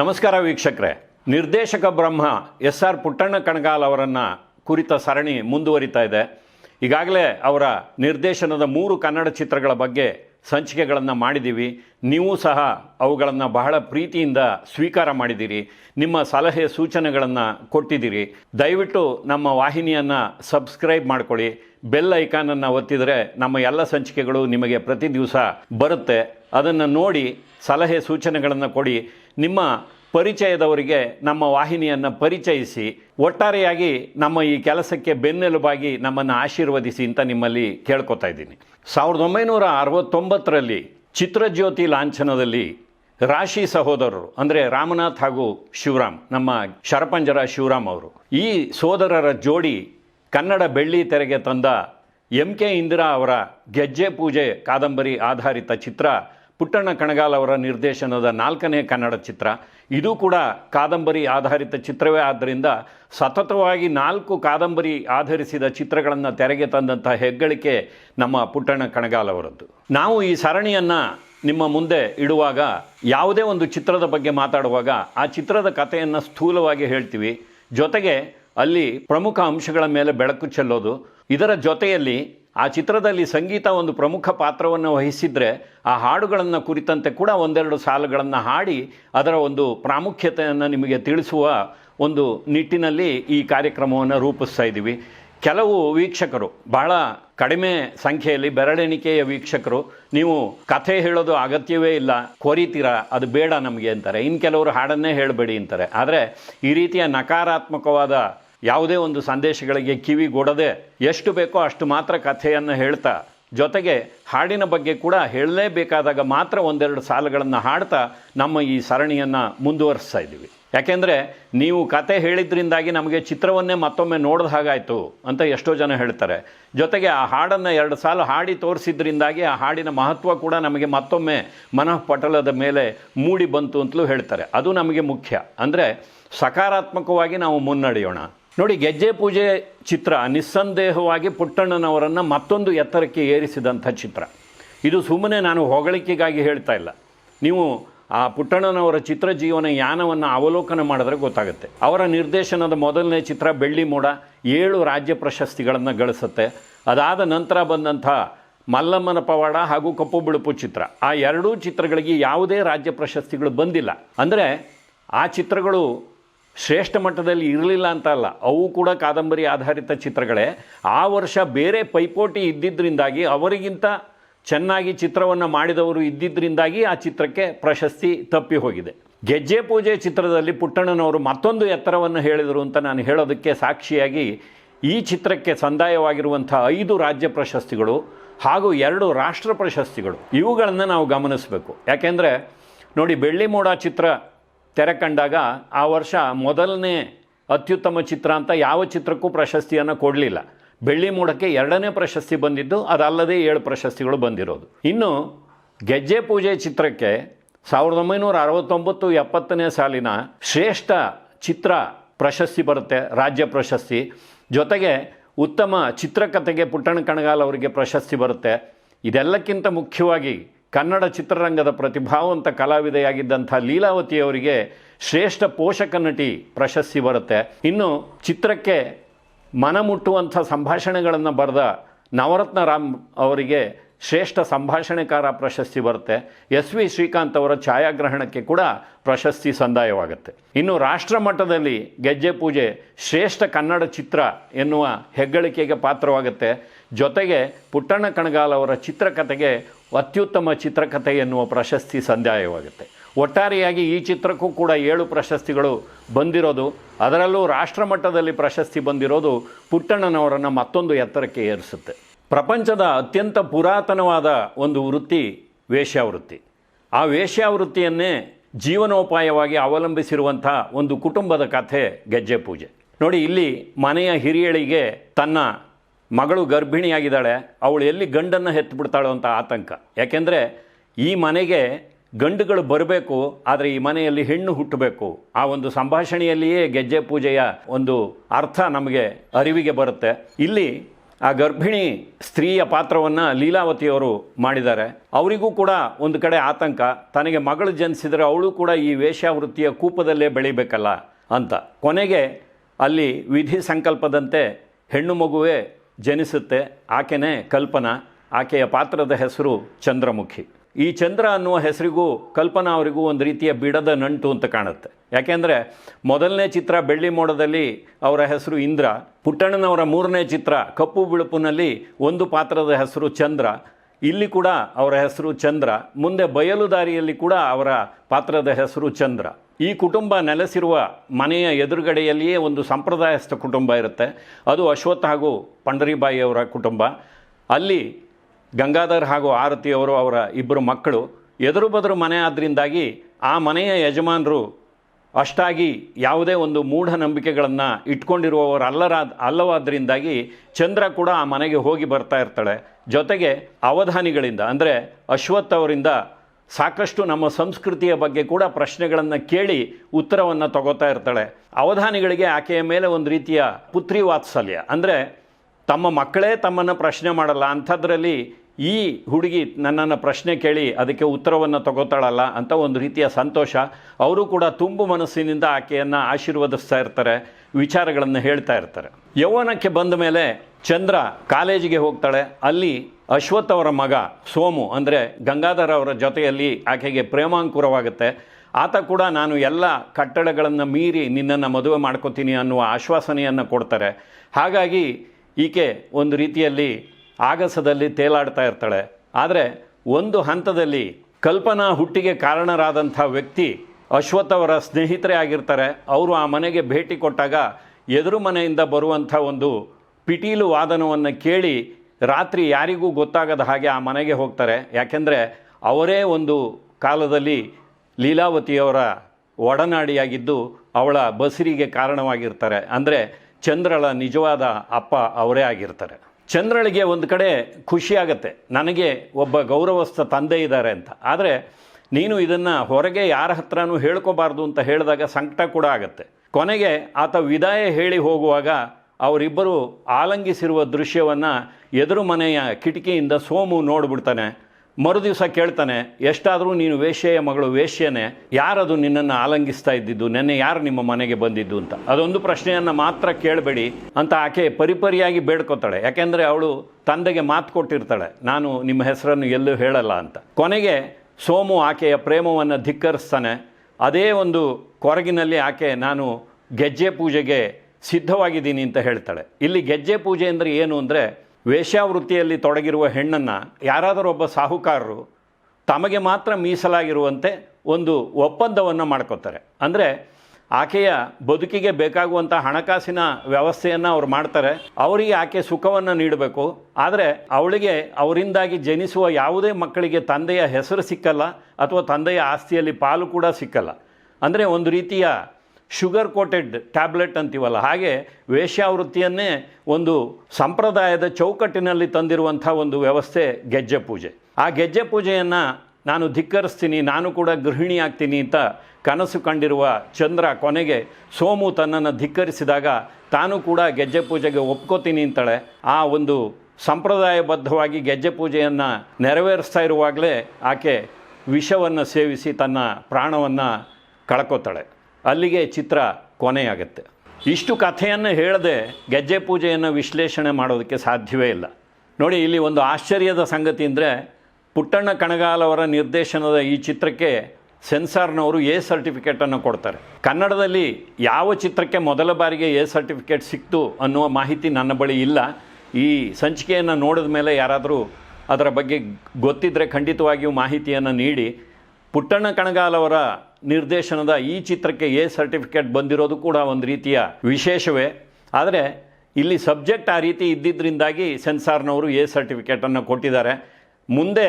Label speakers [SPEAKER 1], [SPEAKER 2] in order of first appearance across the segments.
[SPEAKER 1] ನಮಸ್ಕಾರ ವೀಕ್ಷಕರೇ. ನಿರ್ದೇಶಕ ಬ್ರಹ್ಮ ಎಸ್ ಆರ್ ಪುಟ್ಟಣ್ಣ ಕಣಗಾಲ್ ಅವರನ್ನು ಕುರಿತ ಸರಣಿ ಮುಂದುವರಿತಾ ಇದೆ. ಈಗಾಗಲೇ ಅವರ ನಿರ್ದೇಶನದ ಮೂರು ಕನ್ನಡ ಚಿತ್ರಗಳ ಬಗ್ಗೆ ಸಂಚಿಕೆಗಳನ್ನು ಮಾಡಿದ್ದೀವಿ ನೀವು ಸಹ ಅವುಗಳನ್ನು ಬಹಳ ಪ್ರೀತಿಯಿಂದ ಸ್ವೀಕಾರ ಮಾಡಿದ್ದೀರಿ. ನಿಮ್ಮ ಸಲಹೆ ಸೂಚನೆಗಳನ್ನು ಕೊಟ್ಟಿದ್ದೀರಿ. ದಯವಿಟ್ಟು ನಮ್ಮ ವಾಹಿನಿಯನ್ನು ಸಬ್ಸ್ಕ್ರೈಬ್ ಮಾಡ್ಕೊಳ್ಳಿ. ಬೆಲ್ ಐಕಾನನ್ನು ಒತ್ತಿದರೆ ನಮ್ಮ ಎಲ್ಲ ಸಂಚಿಕೆಗಳು ನಿಮಗೆ ಪ್ರತಿ ದಿವಸ ಬರುತ್ತೆ. ಅದನ್ನು ನೋಡಿ ಸಲಹೆ ಸೂಚನೆಗಳನ್ನು ಕೊಡಿ. ನಿಮ್ಮ ಪರಿಚಯದವರಿಗೆ ನಮ್ಮ ವಾಹಿನಿಯನ್ನು ಪರಿಚಯಿಸಿ, ಒಟ್ಟಾರೆಯಾಗಿ ನಮ್ಮ ಈ ಕೆಲಸಕ್ಕೆ ಬೆನ್ನೆಲುಬಾಗಿ ನಮ್ಮನ್ನು ಆಶೀರ್ವದಿಸಿ ಅಂತ ನಿಮ್ಮಲ್ಲಿ ಕೇಳ್ಕೊತಾ ಇದ್ದೀನಿ. ಸಾವಿರದ ಒಂಬೈನೂರ ಅರವತ್ತೊಂಬತ್ತರಲ್ಲಿ ಚಿತ್ರಜ್ಯೋತಿ ಲಾಂಛನದಲ್ಲಿ ರಾಶಿ ಸಹೋದರರು, ಅಂದರೆ ರಾಮನಾಥ್ ಹಾಗೂ ಶಿವರಾಮ್, ನಮ್ಮ ಶರಪಂಜರ ಶಿವರಾಮ್ ಅವರು. ಈ ಸೋದರರ ಜೋಡಿ ಕನ್ನಡ ಬೆಳ್ಳಿ ತೆರೆಗೆ ತಂದ ಎಂ ಕೆ ಇಂದಿರಾ ಅವರ ಗೆಜ್ಜೆ ಪೂಜೆ ಕಾದಂಬರಿ ಆಧಾರಿತ ಚಿತ್ರ ಪುಟ್ಟಣ್ಣ ಕಣಗಾಲ್ ಅವರ ನಿರ್ದೇಶನದ ನಾಲ್ಕನೇ ಕನ್ನಡ ಚಿತ್ರ. ಇದು ಕೂಡ ಕಾದಂಬರಿ ಆಧಾರಿತ ಚಿತ್ರವೇ ಆದ್ದರಿಂದ ಸತತವಾಗಿ ನಾಲ್ಕು ಕಾದಂಬರಿ ಆಧರಿಸಿದ ಚಿತ್ರಗಳನ್ನು ತೆರೆಗೆ ತಂದಂಥ ಹೆಗ್ಗಳಿಕೆ ನಮ್ಮ ಪುಟ್ಟಣ್ಣ ಕಣಗಾಲ್ ಅವರದ್ದು. ನಾವು ಈ ಸರಣಿಯನ್ನು ನಿಮ್ಮ ಮುಂದೆ ಇಡುವಾಗ ಯಾವುದೇ ಒಂದು ಚಿತ್ರದ ಬಗ್ಗೆ ಮಾತಾಡುವಾಗ ಆ ಚಿತ್ರದ ಕಥೆಯನ್ನು ಸ್ಥೂಲವಾಗಿ ಹೇಳ್ತೀವಿ. ಜೊತೆಗೆ ಅಲ್ಲಿ ಪ್ರಮುಖ ಅಂಶಗಳ ಮೇಲೆ ಬೆಳಕು ಚೆಲ್ಲೋದು. ಇದರ ಜೊತೆಯಲ್ಲಿ ಆ ಚಿತ್ರದಲ್ಲಿ ಸಂಗೀತ ಒಂದು ಪ್ರಮುಖ ಪಾತ್ರವನ್ನು ವಹಿಸಿದರೆ ಆ ಹಾಡುಗಳನ್ನು ಕುರಿತಂತೆ ಕೂಡ ಒಂದೆರಡು ಸಾಲುಗಳನ್ನು ಹಾಡಿ ಅದರ ಒಂದು ಪ್ರಾಮುಖ್ಯತೆಯನ್ನು ನಿಮಗೆ ತಿಳಿಸುವ ಒಂದು ನಿಟ್ಟಿನಲ್ಲಿ ಈ ಕಾರ್ಯಕ್ರಮವನ್ನು ರೂಪಿಸ್ತಾ ಇದ್ದೀವಿ. ಕೆಲವು ವೀಕ್ಷಕರು, ಬಹಳ ಕಡಿಮೆ ಸಂಖ್ಯೆಯಲ್ಲಿ ಬೆರಳೆಣಿಕೆಯ ವೀಕ್ಷಕರು, ನೀವು ಕಥೆ ಹೇಳೋದು ಅಗತ್ಯವೇ ಇಲ್ಲ, ಕೋರಿತೀರಾ, ಅದು ಬೇಡ ನಮಗೆ ಅಂತಾರೆ. ಇನ್ನು ಕೆಲವರು ಹಾಡನ್ನೇ ಹೇಳಬೇಡಿ ಅಂತಾರೆ. ಆದರೆ ಈ ರೀತಿಯ ನಕಾರಾತ್ಮಕವಾದ ಯಾವುದೇ ಒಂದು ಸಂದೇಶಗಳಿಗೆ ಕಿವಿಗೊಡದೆ ಎಷ್ಟು ಬೇಕೋ ಅಷ್ಟು ಮಾತ್ರ ಕಥೆಯನ್ನು ಹೇಳ್ತಾ, ಜೊತೆಗೆ ಹಾಡಿನ ಬಗ್ಗೆ ಕೂಡ ಹೇಳಲೇಬೇಕಾದಾಗ ಮಾತ್ರ ಒಂದೆರಡು ಸಾಲುಗಳನ್ನು ಹಾಡ್ತಾ ನಮ್ಮ ಈ ಸರಣಿಯನ್ನು ಮುಂದುವರಿಸ್ತಾ ಇದ್ದೀವಿ. ಯಾಕೆಂದರೆ ನೀವು ಕತೆ ಹೇಳಿದ್ರಿಂದಾಗಿ ನಮಗೆ ಚಿತ್ರವನ್ನೇ ಮತ್ತೊಮ್ಮೆ ನೋಡಿದ ಹಾಗಾಯಿತು ಅಂತ ಎಷ್ಟೋ ಜನ ಹೇಳ್ತಾರೆ. ಜೊತೆಗೆ ಆ ಹಾಡನ್ನು ಎರಡು ಸಾಲು ಹಾಡಿ ತೋರಿಸಿದ್ರಿಂದಾಗಿ ಆ ಹಾಡಿನ ಮಹತ್ವ ಕೂಡ ನಮಗೆ ಮತ್ತೊಮ್ಮೆ ಮನಃಪಟಲದ ಮೇಲೆ ಮೂಡಿ ಬಂತು ಅಂತಲೂ ಹೇಳ್ತಾರೆ. ಅದು ನಮಗೆ ಮುಖ್ಯ. ಅಂದರೆ ಸಕಾರಾತ್ಮಕವಾಗಿ ನಾವು ಮುನ್ನಡೆಯೋಣ. ನೋಡಿ, ಗೆಜ್ಜೆ ಪೂಜೆ ಚಿತ್ರ ನಿಸ್ಸಂದೇಹವಾಗಿ ಪುಟ್ಟಣ್ಣನವರನ್ನು ಮತ್ತೊಂದು ಎತ್ತರಕ್ಕೆ ಏರಿಸಿದಂಥ ಚಿತ್ರ. ಇದು ಸುಮ್ಮನೆ ನಾನು ಹೊಗಳಿಕೆಗಾಗಿ ಹೇಳ್ತಾ ಇಲ್ಲ. ನೀವು ಆ ಪುಟ್ಟಣ್ಣನವರ ಚಿತ್ರ ಜೀವನ ಯಾನವನ್ನು ಅವಲೋಕನ ಮಾಡಿದ್ರೆ ಗೊತ್ತಾಗುತ್ತೆ. ಅವರ ನಿರ್ದೇಶನದ ಮೊದಲನೇ ಚಿತ್ರ ಬೆಳ್ಳಿ ಮೋಡ ಏಳು ರಾಜ್ಯ ಪ್ರಶಸ್ತಿಗಳನ್ನು ಗಳಿಸುತ್ತೆ. ಅದಾದ ನಂತರ ಬಂದಂಥ ಮಲ್ಲಮ್ಮನ ಪವಾಡ ಹಾಗೂ ಕಪ್ಪು ಬಿಳುಪು ಚಿತ್ರ. ಆ ಎರಡೂ ಚಿತ್ರಗಳಿಗೆ ಯಾವುದೇ ರಾಜ್ಯ ಪ್ರಶಸ್ತಿಗಳು ಬಂದಿಲ್ಲ. ಅಂದರೆ ಆ ಚಿತ್ರಗಳು ಶ್ರೇಷ್ಠ ಮಟ್ಟದಲ್ಲಿ ಇರಲಿಲ್ಲ ಅಂತ ಅಲ್ಲ, ಅವು ಕೂಡ ಕಾದಂಬರಿ ಆಧಾರಿತ ಚಿತ್ರಗಳೇ. ಆ ವರ್ಷ ಬೇರೆ ಪೈಪೋಟಿ ಇದ್ದಿದ್ದರಿಂದಾಗಿ ಅವರಿಗಿಂತ ಚೆನ್ನಾಗಿ ಚಿತ್ರವನ್ನು ಮಾಡಿದವರು ಇದ್ದಿದ್ದರಿಂದಾಗಿ ಆ ಚಿತ್ರಕ್ಕೆ ಪ್ರಶಸ್ತಿ ತಪ್ಪಿ ಹೋಗಿದೆ. ಗೆಜ್ಜೆ ಪೂಜೆ ಚಿತ್ರದಲ್ಲಿ ಪುಟ್ಟಣ್ಣನವರು ಮತ್ತೊಂದು ಎತ್ತರವನ್ನು ಹೇಳಿದರು ಅಂತ ನಾನು ಹೇಳೋದಕ್ಕೆ ಸಾಕ್ಷಿಯಾಗಿ ಈ ಚಿತ್ರಕ್ಕೆ ಸಂದಾಯವಾಗಿರುವಂಥ ಐದು ರಾಜ್ಯ ಪ್ರಶಸ್ತಿಗಳು ಹಾಗೂ ಎರಡು ರಾಷ್ಟ್ರ ಪ್ರಶಸ್ತಿಗಳು. ಇವುಗಳನ್ನು ನಾವು ಗಮನಿಸಬೇಕು. ಯಾಕೆಂದರೆ ನೋಡಿ ಬೆಳ್ಳಿ ಮೋಡ ಚಿತ್ರ ತೆರೆ ಕಂಡಾಗ ಆ ವರ್ಷ ಮೊದಲನೇ ಅತ್ಯುತ್ತಮ ಚಿತ್ರ ಅಂತ ಯಾವ ಚಿತ್ರಕ್ಕೂ ಪ್ರಶಸ್ತಿಯನ್ನು ಕೊಡಲಿಲ್ಲ. ಬೆಳ್ಳಿ ಮೂಡಕ್ಕೆ ಎರಡನೇ ಪ್ರಶಸ್ತಿ ಬಂದಿದ್ದು, ಅದಲ್ಲದೆ ಏಳು ಪ್ರಶಸ್ತಿಗಳು ಬಂದಿರೋದು. ಇನ್ನು ಗೆಜ್ಜೆ ಪೂಜೆ ಚಿತ್ರಕ್ಕೆ ಸಾವಿರದ ಒಂಬೈನೂರ ಅರವತ್ತೊಂಬತ್ತು ಎಪ್ಪತ್ತನೇ ಸಾಲಿನ ಶ್ರೇಷ್ಠ ಚಿತ್ರ ಪ್ರಶಸ್ತಿ ಬರುತ್ತೆ, ರಾಜ್ಯ ಪ್ರಶಸ್ತಿ. ಜೊತೆಗೆ ಉತ್ತಮ ಚಿತ್ರಕಥೆಗೆ ಪುಟ್ಟಣ ಕಣಗಾಲ್ ಅವರಿಗೆ ಪ್ರಶಸ್ತಿ ಬರುತ್ತೆ. ಇದೆಲ್ಲಕ್ಕಿಂತ ಮುಖ್ಯವಾಗಿ ಕನ್ನಡ ಚಿತ್ರರಂಗದ ಪ್ರತಿಭಾವಂತ ಕಲಾವಿದೆಯಾಗಿದ್ದಂಥ ಲೀಲಾವತಿ ಅವರಿಗೆ ಶ್ರೇಷ್ಠ ಪೋಷಕ ನಟಿ ಪ್ರಶಸ್ತಿ ಬರುತ್ತೆ. ಇನ್ನು ಚಿತ್ರಕ್ಕೆ ಮನ ಮುಟ್ಟುವಂಥ ಸಂಭಾಷಣೆಗಳನ್ನು ಬರೆದ ನವರತ್ನ ರಾಮ್ ಅವರಿಗೆ ಶ್ರೇಷ್ಠ ಸಂಭಾಷಣೆಕಾರ ಪ್ರಶಸ್ತಿ ಬರುತ್ತೆ. ಎಸ್ ವಿ ಶ್ರೀಕಾಂತ್ ಅವರ ಛಾಯಾಗ್ರಹಣಕ್ಕೆ ಕೂಡ ಪ್ರಶಸ್ತಿ ಸಂದಾಯವಾಗುತ್ತೆ. ಇನ್ನು ರಾಷ್ಟ್ರ ಮಟ್ಟದಲ್ಲಿ ಗೆಜ್ಜೆ ಪೂಜೆ ಶ್ರೇಷ್ಠ ಕನ್ನಡ ಚಿತ್ರ ಎನ್ನುವ ಹೆಗ್ಗಳಿಕೆಗೆ ಪಾತ್ರವಾಗುತ್ತೆ. ಜೊತೆಗೆ ಪುಟ್ಟಣ್ಣ ಕಣಗಾಲ್ ಅವರ ಚಿತ್ರಕಥೆಗೆ ಅತ್ಯುತ್ತಮ ಚಿತ್ರಕಥೆ ಎನ್ನುವ ಪ್ರಶಸ್ತಿ ಸಂದಾಯವಾಗುತ್ತೆ. ಒಟ್ಟಾರೆಯಾಗಿ ಈ ಚಿತ್ರಕ್ಕೂ ಕೂಡ ಏಳು ಪ್ರಶಸ್ತಿಗಳು ಬಂದಿರೋದು. ಅದರಲ್ಲೂ ರಾಷ್ಟ್ರ ಮಟ್ಟದಲ್ಲಿ ಪ್ರಶಸ್ತಿ ಬಂದಿರೋದು ಪುಟ್ಟಣ್ಣನವರನ್ನು ಮತ್ತೊಂದು ಎತ್ತರಕ್ಕೆ ಏರಿಸುತ್ತೆ. ಪ್ರಪಂಚದ ಅತ್ಯಂತ ಪುರಾತನವಾದ ಒಂದು ವೃತ್ತಿ ವೇಶ್ಯಾವೃತ್ತಿ. ಆ ವೇಶ್ಯಾವೃತ್ತಿಯನ್ನೇ ಜೀವನೋಪಾಯವಾಗಿ ಅವಲಂಬಿಸಿರುವಂಥ ಒಂದು ಕುಟುಂಬದ ಕಥೆ ಗೆಜ್ಜೆ ಪೂಜೆ. ನೋಡಿ, ಇಲ್ಲಿ ಮನೆಯ ಹಿರಿಯಳಿಗೆ ತನ್ನ ಮಗಳು ಗರ್ಭಿಣಿಯಾಗಿದ್ದಾಳೆ, ಅವಳು ಎಲ್ಲಿ ಗಂಡನ್ನು ಹೆತ್ತುಬಿಡ್ತಾಳೋ ಅಂತ ಆತಂಕ. ಯಾಕೆಂದರೆ ಈ ಮನೆಗೆ ಗಂಡುಗಳು ಬರಬೇಕು, ಆದರೆ ಈ ಮನೆಯಲ್ಲಿ ಹೆಣ್ಣು ಹುಟ್ಟಬೇಕು. ಆ ಒಂದು ಸಂಭಾಷಣೆಯಲ್ಲಿಯೇ ಗೆಜ್ಜೆ ಪೂಜೆಯ ಒಂದು ಅರ್ಥ ನಮಗೆ ಅರಿವಿಗೆ ಬರುತ್ತೆ. ಇಲ್ಲಿ ಆ ಗರ್ಭಿಣಿ ಸ್ತ್ರೀಯ ಪಾತ್ರವನ್ನು ಲೀಲಾವತಿಯವರು ಮಾಡಿದ್ದಾರೆ. ಅವರಿಗೂ ಕೂಡ ಒಂದು ಕಡೆ ಆತಂಕ. ತನಗೆ ಮಗಳು ಜನಿಸಿದರೆ ಅವಳು ಕೂಡ ಈ ವೇಷಾವೃತ್ತಿಯ ಕೂಪದಲ್ಲೇ ಬೆಳಿಬೇಕಲ್ಲ ಅಂತ. ಕೊನೆಗೆ ಅಲ್ಲಿ ವಿಧಿ ಸಂಕಲ್ಪದಂತೆ ಹೆಣ್ಣು ಮಗುವೇ ಜನಿಸುತ್ತೆ. ಆಕೆನೇ ಕಲ್ಪನಾ, ಆಕೆಯ ಪಾತ್ರದ ಹೆಸರು ಚಂದ್ರಮುಖಿ. ಈ ಚಂದ್ರ ಅನ್ನುವ ಹೆಸರಿಗೂ ಕಲ್ಪನಾ ಅವರಿಗೂ ಒಂದು ರೀತಿಯ ಬಿಡದ ನಂಟು ಅಂತ ಕಾಣುತ್ತೆ. ಯಾಕೆಂದರೆ ಮೊದಲನೇ ಚಿತ್ರ ಬೆಳ್ಳಿ ಮೋಡದಲ್ಲಿ ಅವರ ಹೆಸರು ಇಂದ್ರ, ಪುಟ್ಟಣ್ಣನವರ ಮೂರನೇ ಚಿತ್ರ ಕಪ್ಪು ಬಿಳುಪಿನಲ್ಲಿ ಒಂದು ಪಾತ್ರದ ಹೆಸರು ಚಂದ್ರ, ಇಲ್ಲಿ ಕೂಡ ಅವರ ಹೆಸರು ಚಂದ್ರ, ಮುಂದೆ ಬಯಲುದಾರಿಯಲ್ಲಿ ಕೂಡ ಅವರ ಪಾತ್ರದ ಹೆಸರು ಚಂದ್ರ. ಈ ಕುಟುಂಬ ನೆಲೆಸಿರುವ ಮನೆಯ ಎದುರುಗಡೆಯಲ್ಲಿಯೇ ಒಂದು ಸಂಪ್ರದಾಯಸ್ಥ ಕುಟುಂಬ ಇರುತ್ತೆ. ಅದು ಅಶ್ವತ್ಥ ಹಾಗೂ ಪಂಡರಿಬಾಯಿಯವರ ಕುಟುಂಬ. ಅಲ್ಲಿ ಗಂಗಾಧರ್ ಹಾಗೂ ಆರತಿಯವರು ಅವರ ಇಬ್ಬರು ಮಕ್ಕಳು. ಎದುರು ಬದರು ಮನೆ ಆದ್ದರಿಂದಾಗಿ ಆ ಮನೆಯ ಯಜಮಾನರು ಅಷ್ಟಾಗಿ ಯಾವುದೇ ಒಂದು ಮೂಢನಂಬಿಕೆಗಳನ್ನು ಇಟ್ಕೊಂಡಿರುವವರು ಅಲ್ಲರಾದ ಅಲ್ಲವಾದ್ದರಿಂದಾಗಿ ಚಂದ್ರ ಕೂಡ ಆ ಮನೆಗೆ ಹೋಗಿ ಬರ್ತಾ ಇರ್ತಾಳೆ. ಜೊತೆಗೆ ಅವಧಾನಿಗಳಿಂದ, ಅಂದರೆ ಅಶ್ವಥ್ ಅವರಿಂದ ಸಾಕಷ್ಟು ನಮ್ಮ ಸಂಸ್ಕೃತಿಯ ಬಗ್ಗೆ ಕೂಡ ಪ್ರಶ್ನೆಗಳನ್ನು ಕೇಳಿ ಉತ್ತರವನ್ನು ತಗೋತಾ ಇರ್ತಾಳೆ. ಅವಧಾನಿಗಳಿಗೆ ಆಕೆಯ ಮೇಲೆ ಒಂದು ರೀತಿಯ ಪುತ್ರಿ ವಾತ್ಸಲ್ಯ. ಅಂದರೆ ತಮ್ಮ ಮಕ್ಕಳೇ ತಮ್ಮನ್ನು ಪ್ರಶ್ನೆ ಮಾಡಲ್ಲ. ಅಂಥದ್ರಲ್ಲಿ ಈ ಹುಡುಗಿ ನನ್ನನ್ನು ಪ್ರಶ್ನೆ ಕೇಳಿ ಅದಕ್ಕೆ ಉತ್ತರವನ್ನು ತಗೋತಾಳಲ್ಲ ಅಂತ ಒಂದು ರೀತಿಯ ಸಂತೋಷ. ಅವರು ಕೂಡ ತುಂಬು ಮನಸ್ಸಿನಿಂದ ಆಕೆಯನ್ನು ಆಶೀರ್ವದಿಸ್ತಾ ಇರ್ತಾರೆ. ವಿಚಾರಗಳನ್ನು ಹೇಳ್ತಾ ಇರ್ತಾರೆ. ಯೌವನಕ್ಕೆ ಬಂದ ಮೇಲೆ ಚಂದ್ರ ಕಾಲೇಜಿಗೆ ಹೋಗ್ತಾಳೆ. ಅಲ್ಲಿ ಅಶ್ವಥ್ ಅವರ ಮಗ ಸೋಮು, ಅಂದರೆ ಗಂಗಾಧರ್ ಅವರ ಜೊತೆಯಲ್ಲಿ ಆಕೆಗೆ ಪ್ರೇಮಾಂಕುರವಾಗುತ್ತೆ. ಆತ ಕೂಡ ನಾನು ಎಲ್ಲ ಕಟ್ಟಡಗಳನ್ನು ಮೀರಿ ನಿನ್ನನ್ನು ಮದುವೆ ಮಾಡ್ಕೋತೀನಿ ಅನ್ನುವ ಆಶ್ವಾಸನೆಯನ್ನು ಕೊಡ್ತಾರೆ. ಹಾಗಾಗಿ ಈಕೆ ಒಂದು ರೀತಿಯಲ್ಲಿ ಆಗಸದಲ್ಲಿ ತೇಲಾಡ್ತಾ ಇರ್ತಾಳೆ. ಆದರೆ ಒಂದು ಹಂತದಲ್ಲಿ ಕಲ್ಪನಾ ಹುಟ್ಟಿಗೆ ಕಾರಣರಾದಂಥ ವ್ಯಕ್ತಿ ಅಶ್ವಥ್ ಅವರ ಸ್ನೇಹಿತರೇ ಆಗಿರ್ತಾರೆ, ಅವರು ಆ ಮನೆಗೆ ಭೇಟಿ ಕೊಟ್ಟಾಗ ಎದುರು ಮನೆಯಿಂದ ಬರುವಂಥ ಒಂದು ಪಿಟೀಲು ವಾದನವನ್ನು ಕೇಳಿ ರಾತ್ರಿ ಯಾರಿಗೂ ಗೊತ್ತಾಗದ ಹಾಗೆ ಆ ಮನೆಗೆ ಹೋಗ್ತಾರೆ. ಯಾಕೆಂದರೆ ಅವರೇ ಒಂದು ಕಾಲದಲ್ಲಿ ಲೀಲಾವತಿಯವರ ಒಡನಾಡಿಯಾಗಿದ್ದು ಅವಳ ಬಸಿರಿಗೆ ಕಾರಣವಾಗಿರ್ತಾರೆ. ಅಂದರೆ ಚಂದ್ರಳ ನಿಜವಾದ ಅಪ್ಪ ಅವರೇ ಆಗಿರ್ತಾರೆ. ಚಂದ್ರಳಿಗೆ ಒಂದು ಕಡೆ ಖುಷಿಯಾಗತ್ತೆ ನನಗೆ ಒಬ್ಬ ಗೌರವಸ್ಥ ತಂದೆ ಇದ್ದಾರೆ ಅಂತ. ಆದರೆ ನೀನು ಇದನ್ನು ಹೊರಗೆ ಯಾರ ಹತ್ರನೂ ಹೇಳ್ಕೋಬಾರ್ದು ಅಂತ ಹೇಳಿದಾಗ ಸಂಕಟ ಕೂಡ ಆಗತ್ತೆ. ಕೊನೆಗೆ ಆತ ವಿದಾಯ ಹೇಳಿ ಹೋಗುವಾಗ ಅವರಿಬ್ಬರು ಆಲಂಗಿಸಿರುವ ದೃಶ್ಯವನ್ನು ಎದುರು ಮನೆಯ ಕಿಟಕಿಯಿಂದ ಸೋಮು ನೋಡಿಬಿಡ್ತಾನೆ. ಮರುದಿವಸ ಕೇಳ್ತಾನೆ, ಎಷ್ಟಾದರೂ ನೀನು ವೇಶ್ಯೆಯ ಮಗಳು ವೇಶ್ಯನೇ, ಯಾರದು ನಿನ್ನನ್ನು ಆಲಂಗಿಸ್ತಾ ಇದ್ದಿದ್ದು, ನೆನ್ನೆ ಯಾರು ನಿಮ್ಮ ಮನೆಗೆ ಬಂದಿದ್ದು? ಅಂತ. ಅದೊಂದು ಪ್ರಶ್ನೆಯನ್ನು ಮಾತ್ರ ಕೇಳಬೇಡಿ ಅಂತ ಆಕೆ ಪರಿಪರಿಯಾಗಿ ಬೇಡ್ಕೊತಾಳೆ. ಯಾಕೆಂದರೆ ಅವಳು ತಂದೆಗೆ ಮಾತು ಕೊಟ್ಟಿರ್ತಾಳೆ, ನಾನು ನಿಮ್ಮ ಹೆಸರನ್ನು ಎಲ್ಲೂ ಹೇಳಲ್ಲ ಅಂತ. ಕೊನೆಗೆ ಸೋಮು ಆಕೆಯ ಪ್ರೇಮವನ್ನು ಧಿಕ್ಕರಿಸ್ತಾನೆ. ಅದೇ ಒಂದು ಕೊರಗಿನಲ್ಲಿ ಆಕೆ, ನಾನು ಗೆಜ್ಜೆ ಪೂಜೆಗೆ ಸಿದ್ಧವಾಗಿದ್ದೀನಿ ಅಂತ ಹೇಳ್ತಾಳೆ. ಇಲ್ಲಿ ಗೆಜ್ಜೆ ಪೂಜೆ ಅಂದರೆ ಏನು ಅಂದರೆ, ವೇಶ್ಯಾವೃತ್ತಿಯಲ್ಲಿ ತೊಡಗಿರುವ ಹೆಣ್ಣನ್ನು ಯಾರಾದರೂ ಒಬ್ಬ ಸಾಹುಕಾರರು ತಮಗೆ ಮಾತ್ರ ಮೀಸಲಾಗಿರುವಂತೆ ಒಂದು ಒಪ್ಪಂದವನ್ನು ಮಾಡ್ಕೋತಾರೆ. ಅಂದರೆ ಆಕೆಯ ಬದುಕಿಗೆ ಬೇಕಾಗುವಂಥ ಹಣಕಾಸಿನ ವ್ಯವಸ್ಥೆಯನ್ನು ಅವ್ರು ಮಾಡ್ತಾರೆ. ಅವರಿಗೆ ಆಕೆ ಸುಖವನ್ನು ನೀಡಬೇಕು. ಆದರೆ ಅವಳಿಗೆ ಅವರಿಂದಾಗಿ ಜನಿಸುವ ಯಾವುದೇ ಮಕ್ಕಳಿಗೆ ತಂದೆಯ ಹೆಸರು ಸಿಕ್ಕಲ್ಲ ಅಥವಾ ತಂದೆಯ ಆಸ್ತಿಯಲ್ಲಿ ಪಾಲು ಕೂಡ ಸಿಕ್ಕಲ್ಲ. ಅಂದರೆ ಒಂದು ರೀತಿಯ ಶುಗರ್ ಕೋಟೆಡ್ ಟ್ಯಾಬ್ಲೆಟ್ ಅಂತೀವಲ್ಲ, ಹಾಗೆ ವೇಶ್ಯಾವೃತ್ತಿಯನ್ನೇ ಒಂದು ಸಂಪ್ರದಾಯದ ಚೌಕಟ್ಟಿನಲ್ಲಿ ತಂದಿರುವಂಥ ಒಂದು ವ್ಯವಸ್ಥೆ ಗೆಜ್ಜೆ ಪೂಜೆ. ಆ ಗೆಜ್ಜೆ ಪೂಜೆಯನ್ನು ನಾನು ಧಿಕ್ಕರಿಸ್ತೀನಿ, ನಾನು ಕೂಡ ಗೃಹಿಣಿ ಆಗ್ತೀನಿ ಅಂತ ಕನಸು ಕಂಡಿರುವ ಚಂದ್ರ ಕೊನೆಗೆ ಸೋಮು ತನ್ನನ್ನು ಧಿಕ್ಕರಿಸಿದಾಗ ತಾನು ಕೂಡ ಗೆಜ್ಜೆ ಪೂಜೆಗೆ ಒಪ್ಕೋತೀನಿ ಅಂತಾಳೆ. ಆ ಒಂದು ಸಂಪ್ರದಾಯಬದ್ಧವಾಗಿ ಗೆಜ್ಜೆ ಪೂಜೆಯನ್ನು ನೆರವೇರಿಸ್ತಾ ಇರುವಾಗಲೇ ಆಕೆ ವಿಷವನ್ನು ಸೇವಿಸಿ ತನ್ನ ಪ್ರಾಣವನ್ನು ಕಳ್ಕೋತಾಳೆ. ಅಲ್ಲಿಗೆ ಚಿತ್ರ ಕೊನೆಯಾಗುತ್ತೆ. ಇಷ್ಟು ಕಥೆಯನ್ನು ಹೇಳದೆ ಗೆಜ್ಜೆ ಪೂಜೆಯನ್ನು ವಿಶ್ಲೇಷಣೆ ಮಾಡೋದಕ್ಕೆ ಸಾಧ್ಯವೇ ಇಲ್ಲ. ನೋಡಿ, ಇಲ್ಲಿ ಒಂದು ಆಶ್ಚರ್ಯದ ಸಂಗತಿ ಅಂದರೆ ಪುಟ್ಟಣ್ಣ ಕಣಗಾಲವರ ನಿರ್ದೇಶನದ ಈ ಚಿತ್ರಕ್ಕೆ ಸೆನ್ಸಾರ್ನವರು ಎ ಸರ್ಟಿಫಿಕೇಟನ್ನು ಕೊಡ್ತಾರೆ. ಕನ್ನಡದಲ್ಲಿ ಯಾವ ಚಿತ್ರಕ್ಕೆ ಮೊದಲ ಬಾರಿಗೆ ಎ ಸರ್ಟಿಫಿಕೇಟ್ ಸಿಕ್ತು ಅನ್ನುವ ಮಾಹಿತಿ ನನ್ನ ಬಳಿ ಇಲ್ಲ. ಈ ಸಂಚಿಕೆಯನ್ನು ನೋಡಿದ ಮೇಲೆ ಯಾರಾದರೂ ಅದರ ಬಗ್ಗೆ ಗೊತ್ತಿದ್ದರೆ ಖಂಡಿತವಾಗಿಯೂ ಮಾಹಿತಿಯನ್ನು ನೀಡಿ. ಪುಟ್ಟಣ್ಣ ಕಣಗಾಲವರ ನಿರ್ದೇಶನದ ಈ ಚಿತ್ರಕ್ಕೆ ಎ ಸರ್ಟಿಫಿಕೇಟ್ ಬಂದಿರೋದು ಕೂಡ ಒಂದು ರೀತಿಯ ವಿಶೇಷವೇ. ಆದರೆ ಇಲ್ಲಿ ಸಬ್ಜೆಕ್ಟ್ ಆ ರೀತಿ ಇದ್ದಿದ್ದರಿಂದಾಗಿ ಸೆನ್ಸಾರ್ನವರು ಎ ಸರ್ಟಿಫಿಕೇಟನ್ನು ಕೊಟ್ಟಿದ್ದಾರೆ. ಮುಂದೆ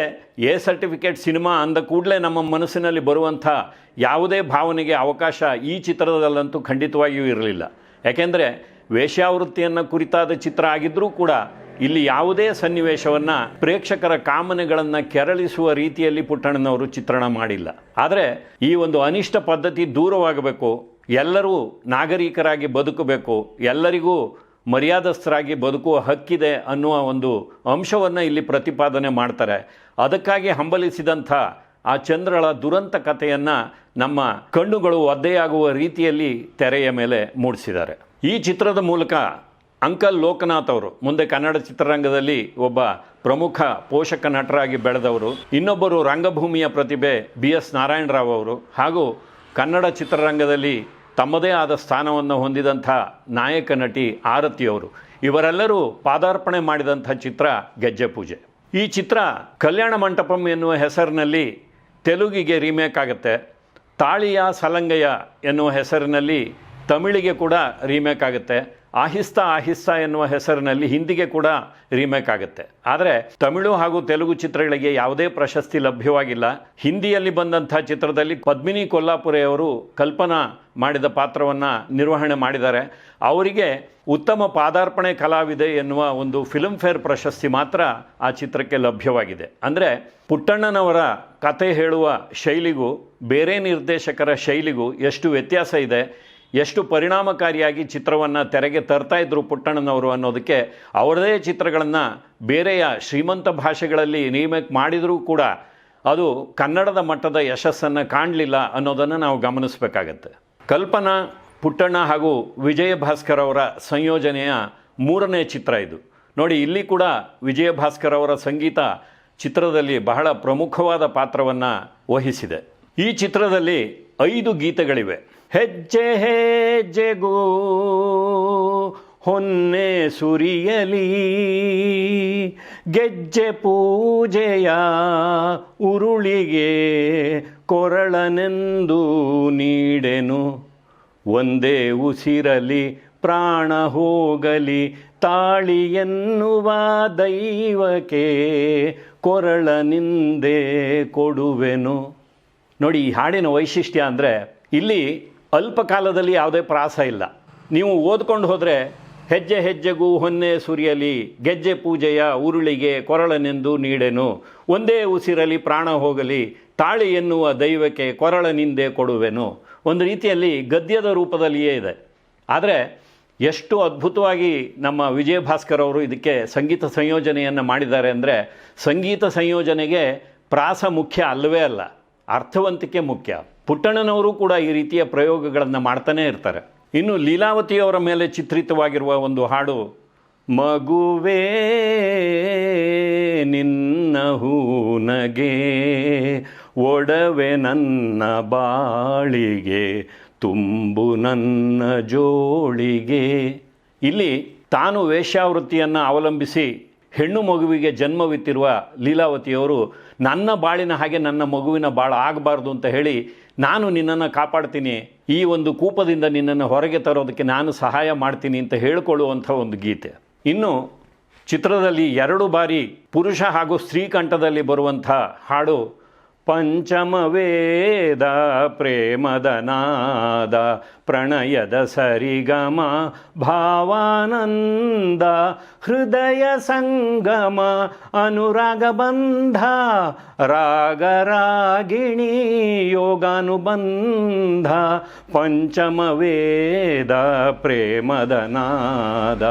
[SPEAKER 1] ಎ ಸರ್ಟಿಫಿಕೇಟ್ ಸಿನಿಮಾ ಅಂದ ಕೂಡಲೇ ನಮ್ಮ ಮನಸ್ಸಿನಲ್ಲಿ ಬರುವಂಥ ಯಾವುದೇ ಭಾವನೆಗೆ ಅವಕಾಶ ಈ ಚಿತ್ರದಲ್ಲಂತೂ ಖಂಡಿತವಾಗಿಯೂ ಇರಲಿಲ್ಲ. ಯಾಕೆಂದರೆ ವೇಶ್ಯಾವೃತ್ತಿಯನ್ನು ಕುರಿತಾದ ಚಿತ್ರ ಆಗಿದ್ದರೂ ಕೂಡ ಇಲ್ಲಿ ಯಾವುದೇ ಸನ್ನಿವೇಶವನ್ನು ಪ್ರೇಕ್ಷಕರ ಕಾಮನೆಗಳನ್ನು ಕೆರಳಿಸುವ ರೀತಿಯಲ್ಲಿ ಪುಟ್ಟಣ್ಣನವರು ಚಿತ್ರಣ ಮಾಡಿಲ್ಲ. ಆದರೆ ಈ ಒಂದು ಅನಿಷ್ಟ ಪದ್ಧತಿ ದೂರವಾಗಬೇಕು, ಎಲ್ಲರೂ ನಾಗರಿಕರಾಗಿ ಬದುಕಬೇಕು, ಎಲ್ಲರಿಗೂ ಮರ್ಯಾದಸ್ಥರಾಗಿ ಬದುಕುವ ಹಕ್ಕಿದೆ ಅನ್ನುವ ಒಂದು ಅಂಶವನ್ನು ಇಲ್ಲಿ ಪ್ರತಿಪಾದನೆ ಮಾಡ್ತಾರೆ. ಅದಕ್ಕಾಗಿ ಹಂಬಲಿಸಿದಂಥ ಆ ಚಂದ್ರಳ ದುರಂತ ಕಥೆಯನ್ನು ನಮ್ಮ ಕಣ್ಣುಗಳು ಒದ್ದೆಯಾಗುವ ರೀತಿಯಲ್ಲಿ ತೆರೆಯ ಮೇಲೆ ಮೂಡಿಸಿದ್ದಾರೆ. ಈ ಚಿತ್ರದ ಮೂಲಕ ಅಂಕಲ್ ಲೋಕನಾಥ್ ಅವರು, ಮುಂದೆ ಕನ್ನಡ ಚಿತ್ರರಂಗದಲ್ಲಿ ಒಬ್ಬ ಪ್ರಮುಖ ಪೋಷಕ ನಟರಾಗಿ ಬೆಳೆದವರು, ಇನ್ನೊಬ್ಬರು ರಂಗಭೂಮಿಯ ಪ್ರತಿಭೆ ಬಿ ಎಸ್ ನಾರಾಯಣರಾವ್ ಅವರು ಹಾಗೂ ಕನ್ನಡ ಚಿತ್ರರಂಗದಲ್ಲಿ ತಮ್ಮದೇ ಆದ ಸ್ಥಾನವನ್ನು ಹೊಂದಿದಂಥ ನಾಯಕ ನಟಿ ಆರತಿಯವರು ಇವರೆಲ್ಲರೂ ಪಾದಾರ್ಪಣೆ ಮಾಡಿದಂಥ ಚಿತ್ರ ಗೆಜ್ಜೆ ಪೂಜೆ. ಈ ಚಿತ್ರ ಕಲ್ಯಾಣ ಮಂಟಪಂ ಎನ್ನುವ ಹೆಸರಿನಲ್ಲಿ ತೆಲುಗಿಗೆ ರೀಮೇಕ್ ಆಗುತ್ತೆ. ತಾಳಿಯ ಸಲಂಗಯ್ಯ ಎನ್ನುವ ಹೆಸರಿನಲ್ಲಿ ತಮಿಳಿಗೆ ಕೂಡ ರೀಮೇಕ್ ಆಗುತ್ತೆ. ಆಹಿಸ್ತಾ ಆಹಿಸ್ತಾ ಎನ್ನುವ ಹೆಸರಿನಲ್ಲಿ ಹಿಂದಿಗೆ ಕೂಡ ರೀಮೇಕ್ ಆಗುತ್ತೆ. ಆದರೆ ತಮಿಳು ಹಾಗೂ ತೆಲುಗು ಚಿತ್ರಗಳಿಗೆ ಯಾವುದೇ ಪ್ರಶಸ್ತಿ ಲಭ್ಯವಾಗಿಲ್ಲ. ಹಿಂದಿಯಲ್ಲಿ ಬಂದಂಥ ಚಿತ್ರದಲ್ಲಿ ಪದ್ಮಿನಿ ಕೊಲ್ಲಾಪುರೆಯವರು ಕಲ್ಪನಾ ಮಾಡಿದ ಪಾತ್ರವನ್ನು ನಿರ್ವಹಣೆ ಮಾಡಿದ್ದಾರೆ. ಅವರಿಗೆ ಉತ್ತಮ ಪಾದಾರ್ಪಣೆ ಕಲಾವಿದೆ ಎನ್ನುವ ಒಂದು ಫಿಲ್ಮ್ ಫೇರ್ ಪ್ರಶಸ್ತಿ ಮಾತ್ರ ಆ ಚಿತ್ರಕ್ಕೆ ಲಭ್ಯವಾಗಿದೆ. ಅಂದರೆ ಪುಟ್ಟಣ್ಣನವರ ಕತೆ ಹೇಳುವ ಶೈಲಿಗೂ, ಬೇರೆ ನಿರ್ದೇಶಕರ ಶೈಲಿಗೂ ಎಷ್ಟು ವ್ಯತ್ಯಾಸ ಇದೆ, ಎಷ್ಟು ಪರಿಣಾಮಕಾರಿಯಾಗಿ ಚಿತ್ರವನ್ನು ತೆರೆಗೆ ತರ್ತಾ ಇದ್ರು ಪುಟ್ಟಣ್ಣನವರು ಅನ್ನೋದಕ್ಕೆ ಅವರದೇ ಚಿತ್ರಗಳನ್ನು ಬೇರೆಯ ಶ್ರೀಮಂತ ಭಾಷೆಗಳಲ್ಲಿ ರೀಮೇಕ್ ಮಾಡಿದರೂ ಕೂಡ ಅದು ಕನ್ನಡದ ಮಟ್ಟದ ಯಶಸ್ಸನ್ನು ಕಾಣಲಿಲ್ಲ ಅನ್ನೋದನ್ನು ನಾವು ಗಮನಿಸಬೇಕಾಗತ್ತೆ. ಕಲ್ಪನಾ ಪುಟ್ಟಣ್ಣ ಹಾಗೂ ವಿಜಯ ಭಾಸ್ಕರ್ ಅವರ ಸಂಯೋಜನೆಯ ಮೂರನೇ ಚಿತ್ರ ಇದು. ನೋಡಿ, ಇಲ್ಲಿ ಕೂಡ ವಿಜಯ ಭಾಸ್ಕರ್ ಅವರ ಸಂಗೀತ ಚಿತ್ರದಲ್ಲಿ ಬಹಳ ಪ್ರಮುಖವಾದ ಪಾತ್ರವನ್ನು ವಹಿಸಿದೆ. ಈ ಚಿತ್ರದಲ್ಲಿ ಐದು ಗೀತೆಗಳಿವೆ. ಹೆಜ್ಜೆ ಹೆಜ್ಜೆಗೂ ಹೊನ್ನೆ ಸುರಿಯಲಿ, ಗೆಜ್ಜೆ ಪೂಜೆಯ ಉರುಳಿಗೆ ಕೊರಳನೆಂದು ನೀಡೆನು. ಒಂದೇ ಉಸಿರಲಿ ಪ್ರಾಣ ಹೋಗಲಿ ತಾಳಿಯೆನ್ನುವ ದೈವಕ್ಕೆ ಕೊರಳನಿಂದೆ ಕೊಡುವೆನು. ನೋಡಿ, ಈ ಹಾಡಿನ ವೈಶಿಷ್ಟ್ಯ ಅಂದರೆ ಇಲ್ಲಿ ಅಲ್ಪಕಾಲದಲ್ಲಿ ಯಾವುದೇ ಪ್ರಾಸ ಇಲ್ಲ. ನೀವು ಓದ್ಕೊಂಡು ಹೋದರೆ ಹೆಜ್ಜೆ ಹೆಜ್ಜೆಗೂ ಹೊನ್ನೆ ಸುರಿಯಲಿ, ಗೆಜ್ಜೆ ಪೂಜೆಯ ಉರುಳಿಗೆ ಕೊರಳನೆಂದು ನೀಡೆನು. ಒಂದೇ ಉಸಿರಲಿ ಪ್ರಾಣ ಹೋಗಲಿ ತಾಳಿ ಎನ್ನುವ ದೈವಕ್ಕೆ ಕೊರಳನಿಂದೆ ಕೊಡುವೆನು. ಒಂದು ರೀತಿಯಲ್ಲಿ ಗದ್ಯದ ರೂಪದಲ್ಲಿಯೇ ಇದೆ. ಆದರೆ ಎಷ್ಟು ಅದ್ಭುತವಾಗಿ ನಮ್ಮ ವಿಜಯ ಭಾಸ್ಕರ್ ಅವರು ಇದಕ್ಕೆ ಸಂಗೀತ ಸಂಯೋಜನೆಯನ್ನು ಮಾಡಿದ್ದಾರೆ ಅಂದರೆ ಸಂಗೀತ ಸಂಯೋಜನೆಗೆ ಪ್ರಾಸ ಮುಖ್ಯ ಅಲ್ಲವೇ ಅಲ್ಲ, ಅರ್ಥವಂತಿಕೆ ಮುಖ್ಯ. ಪುಟ್ಟಣ್ಣನವರು ಕೂಡ ಈ ರೀತಿಯ ಪ್ರಯೋಗಗಳನ್ನು ಮಾಡ್ತಾನೇ ಇರ್ತಾರೆ. ಇನ್ನು ಲೀಲಾವತಿಯವರ ಮೇಲೆ ಚಿತ್ರಿತವಾಗಿರುವ ಒಂದು ಹಾಡು, ಮಗುವೇ, ನಿನ್ನ ಹೂನಗೆ ಒಡವೆ ನನ್ನ ಬಾಳಿಗೆ, ತುಂಬು ನನ್ನ ಜೋಳಿಗೆ. ಇಲ್ಲಿ ತಾನು ವೇಶ್ಯಾವೃತ್ತಿಯನ್ನು ಅವಲಂಬಿಸಿ ಹೆಣ್ಣು ಮಗುವಿಗೆ ಜನ್ಮವಿತ್ತಿರುವ ಲೀಲಾವತಿಯವರು, ನನ್ನ ಬಾಳಿನ ಹಾಗೆ ನನ್ನ ಮಗುವಿನ ಬಾಳ ಆಗಬಾರ್ದು ಅಂತ ಹೇಳಿ ನಾನು ನಿನ್ನನ್ನು ಕಾಪಾಡ್ತೀನಿ. ಈ ಒಂದು ಕೂಪದಿಂದ ನಿನ್ನನ್ನು ಹೊರಗೆ ತರೋದಕ್ಕೆ ನಾನು ಸಹಾಯ ಮಾಡ್ತೀನಿ ಅಂತ ಹೇಳಿಕೊಳ್ಳುವಂಥ ಒಂದು ಗೀತೆ. ಇನ್ನು ಚಿತ್ರದಲ್ಲಿ ಎರಡು ಬಾರಿ ಪುರುಷ ಹಾಗೂ ಸ್ತ್ರೀ ಕಂಠದಲ್ಲಿ ಬರುವಂಥ ಹಾಡು ಪಂಚಮ ವೇದ ಪ್ರೇಮದ ನಾದ, ಪ್ರಣಯದ ಸರಿಗಮ, ಭಾವಾನಂದ, ಹೃದಯ ಸಂಗಮ, ಅನುರಾಗ ಬಂಧ ರಾಗರಾಗಿಣಿ ಯೋಗಾನುಬಂಧ ಪಂಚಮ ವೇದ ಪ್ರೇಮದ ನಾದ.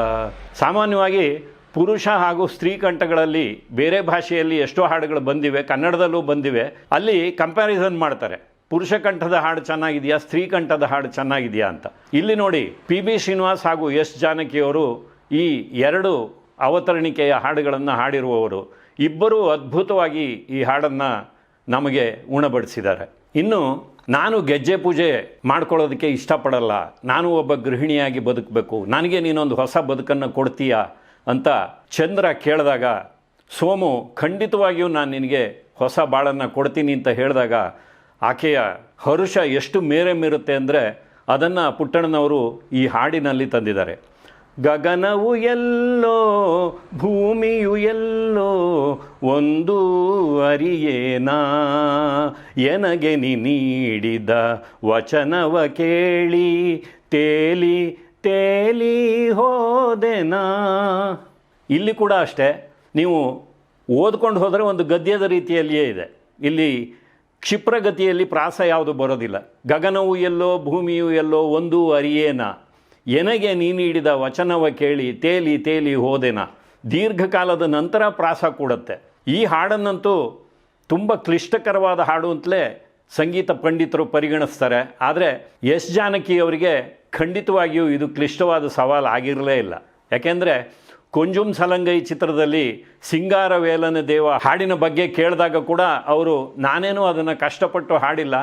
[SPEAKER 1] ಸಾಮಾನ್ಯವಾಗಿ ಪುರುಷ ಹಾಗೂ ಸ್ತ್ರೀ ಕಂಠಗಳಲ್ಲಿ ಬೇರೆ ಭಾಷೆಯಲ್ಲಿ ಎಷ್ಟೋ ಹಾಡುಗಳು ಬಂದಿವೆ, ಕನ್ನಡದಲ್ಲೂ ಬಂದಿವೆ. ಅಲ್ಲಿ ಕಂಪ್ಯಾರಿಸನ್ ಮಾಡ್ತಾರೆ. ಪುರುಷ ಕಂಠದ ಹಾಡು ಚೆನ್ನಾಗಿದೆಯಾ, ಸ್ತ್ರೀ ಕಂಠದ ಹಾಡು ಚೆನ್ನಾಗಿದೆಯಾ ಅಂತ. ಇಲ್ಲಿ ನೋಡಿ ಪಿ ಬಿ ಶ್ರೀನಿವಾಸ್ ಹಾಗೂ ಎಸ್ ಜಾನಕಿಯವರು ಈ ಎರಡು ಅವತರಣಿಕೆಯ ಹಾಡುಗಳನ್ನು ಹಾಡಿರುವವರು. ಇಬ್ಬರೂ ಅದ್ಭುತವಾಗಿ ಈ ಹಾಡನ್ನು ನಮಗೆ ಉಣಬಡಿಸಿದ್ದಾರೆ. ಇನ್ನು ನಾನು ಗೆಜ್ಜೆ ಪೂಜೆ ಮಾಡ್ಕೊಳ್ಳೋದಕ್ಕೆ ಇಷ್ಟಪಡಲ್ಲ. ನಾನು ಒಬ್ಬ ಗೃಹಿಣಿಯಾಗಿ ಬದುಕಬೇಕು. ನನಗೆ ನೀನೊಂದು ಹೊಸ ಬದುಕನ್ನು ಕೊಡ್ತೀಯಾ? ಅಂತ ಚಂದ್ರ ಕೇಳಿದಾಗ, ಸೋಮು, ಖಂಡಿತವಾಗಿಯೂ ನಾನು ನಿನಗೆ ಹೊಸ ಬಾಳನ್ನು ಕೊಡ್ತೀನಿ ಅಂತ ಹೇಳಿದಾಗ, ಆಕೆಯ ಹರುಷ ಎಷ್ಟು ಮೇರೆ ಮೀರುತ್ತೆ ಅಂದರೆ ಅದನ್ನು ಪುಟ್ಟಣ್ಣನವರು ಈ ಹಾಡಿನಲ್ಲಿ ತಂದಿದ್ದಾರೆ. ಗಗನವು ಎಲ್ಲೋ, ಭೂಮಿಯು ಎಲ್ಲೋ, ಒಂದು ಅರಿಯೇನಾ, ಎನಗೆ ನೀಡಿದ ವಚನವ ಕೇಳಿ, ತೇಲಿ ತೇಲಿ ಹೋದೆನ? ಇಲ್ಲಿ ಕೂಡ ಅಷ್ಟೇ, ನೀವು ಓದ್ಕೊಂಡು ಹೋದರೆ ಒಂದು ಗದ್ಯದ ರೀತಿಯಲ್ಲಿಯೇ ಇದೆ. ಇಲ್ಲಿ ಕ್ಷಿಪ್ರಗತಿಯಲ್ಲಿ ಪ್ರಾಸ ಯಾವುದು ಬರೋದಿಲ್ಲ. ಗಗನವು ಎಲ್ಲೋ, ಭೂಮಿಯು ಎಲ್ಲೋ, ಒಂದು ಅರಿಯೇನ? ಎನಗೆ ನೀಡಿದ ವಚನವ ಕೇಳಿ, ತೇಲಿ ತೇಲಿ ಹೋದೆನ? ದೀರ್ಘಕಾಲದ ನಂತರ ಪ್ರಾಸ ಕೂಡತ್ತೆ. ಈ ಹಾಡನ್ನಂತೂ ತುಂಬ ಕ್ಲಿಷ್ಟಕರವಾದ ಹಾಡು ಅಂತಲೇ ಸಂಗೀತ ಪಂಡಿತರು ಪರಿಗಣಿಸ್ತಾರೆ. ಆದರೆ ಎಸ್ ಜಾನಕಿ ಅವರಿಗೆ ಖಂಡಿತವಾಗಿಯೂ ಇದು ಕ್ಲಿಷ್ಟವಾದ ಸವಾಲು ಆಗಿರಲೇ ಇಲ್ಲ. ಯಾಕೆಂದರೆ ಕೊಂಜುಂ ಸಲಂಗೈ ಚಿತ್ರದಲ್ಲಿ ಸಿಂಗಾರ ವೇಲನ ದೇವ ಹಾಡಿನ ಬಗ್ಗೆ ಕೇಳಿದಾಗ ಕೂಡ ಅವರು, ನಾನೇನು ಅದನ್ನು ಕಷ್ಟಪಟ್ಟು ಹಾಡಿಲ್ಲ,